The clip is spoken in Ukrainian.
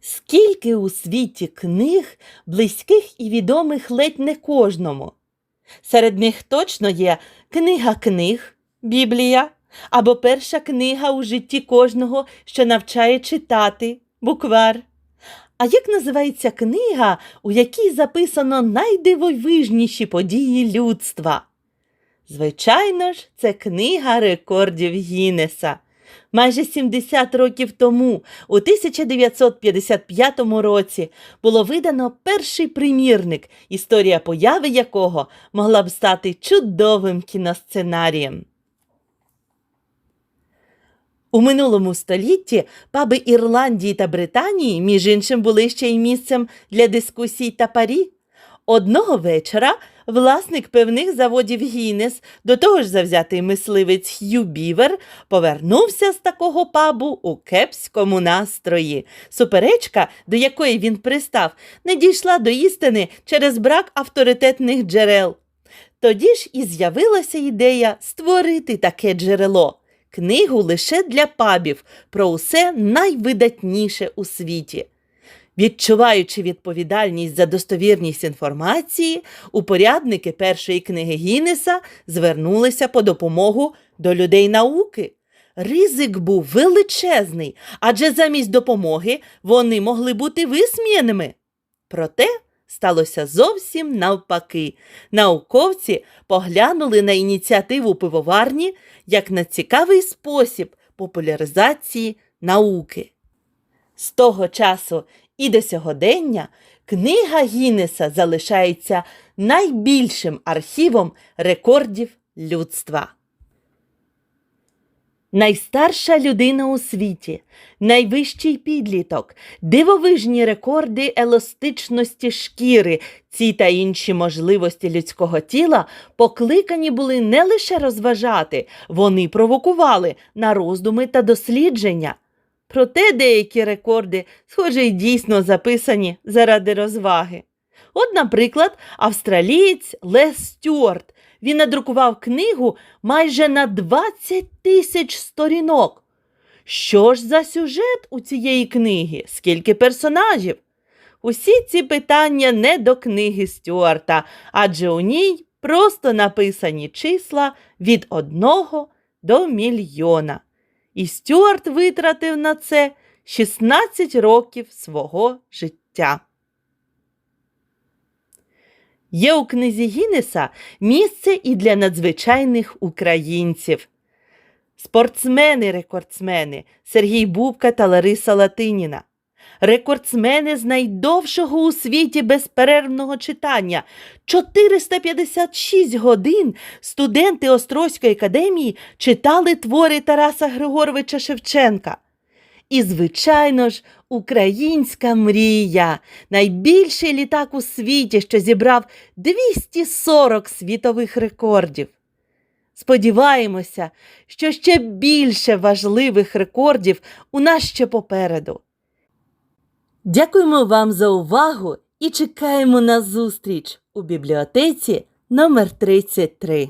Скільки у світі книг, близьких і відомих ледь не кожному. Серед них точно є книга книг, Біблія, або перша книга у житті кожного, що навчає читати, буквар. А як називається книга, у якій записано найдивовижніші події людства? Звичайно ж, це книга рекордів Гіннеса. Майже 70 років тому, у 1955 році, було видано перший примірник, історія появи якого могла б стати чудовим кіносценарієм. У минулому столітті паби Ірландії та Британії, між іншим, були ще й місцем для дискусій та парі. Одного вечора власник певних заводів Гіннес, до того ж завзятий мисливець Х'ю Бівер, повернувся з такого пабу у кепському настрої. Суперечка, до якої він пристав, не дійшла до істини через брак авторитетних джерел. Тоді ж і з'явилася ідея створити таке джерело книгу лише для пабів про усе найвидатніше у світі. Відчуваючи відповідальність за достовірність інформації, упорядники першої книги Гіннеса звернулися по допомогу до людей науки. Ризик був величезний, адже замість допомоги вони могли бути висміяними. Проте сталося зовсім навпаки. Науковці поглянули на ініціативу пивоварні як на цікавий спосіб популяризації науки. З того часу і до сьогодення книга Гіннеса залишається найбільшим архівом рекордів людства. Найстарша людина у світі, найвищий підліток, дивовижні рекорди еластичності шкіри, ці та інші можливості людського тіла покликані були не лише розважати, вони провокували на роздуми та дослідження. Проте деякі рекорди, схоже, й дійсно записані заради розваги. От, наприклад, австралієць Лес Стюарт. Він надрукував книгу майже на 20 тисяч сторінок. Що ж за сюжет у цієї книги? Скільки персонажів? Усі ці питання не до книги Стюарта, адже у ній просто написані числа від одного до мільйона. І Стюарт витратив на це 16 років свого життя. Є у книзі Гіннеса місце і для надзвичайних українців. Спортсмени-рекордсмени Сергій Бубка та Лариса Латиніна. Рекордсмени з найдовшого у світі безперервного читання. 456 годин студенти Острозької академії читали твори Тараса Григоровича Шевченка. І, звичайно ж, українська мрія, найбільший літак у світі, що зібрав 240 світових рекордів. Сподіваємося, що ще більше важливих рекордів у нас ще попереду. Дякуємо вам за увагу і чекаємо на зустріч у бібліотеці номер 33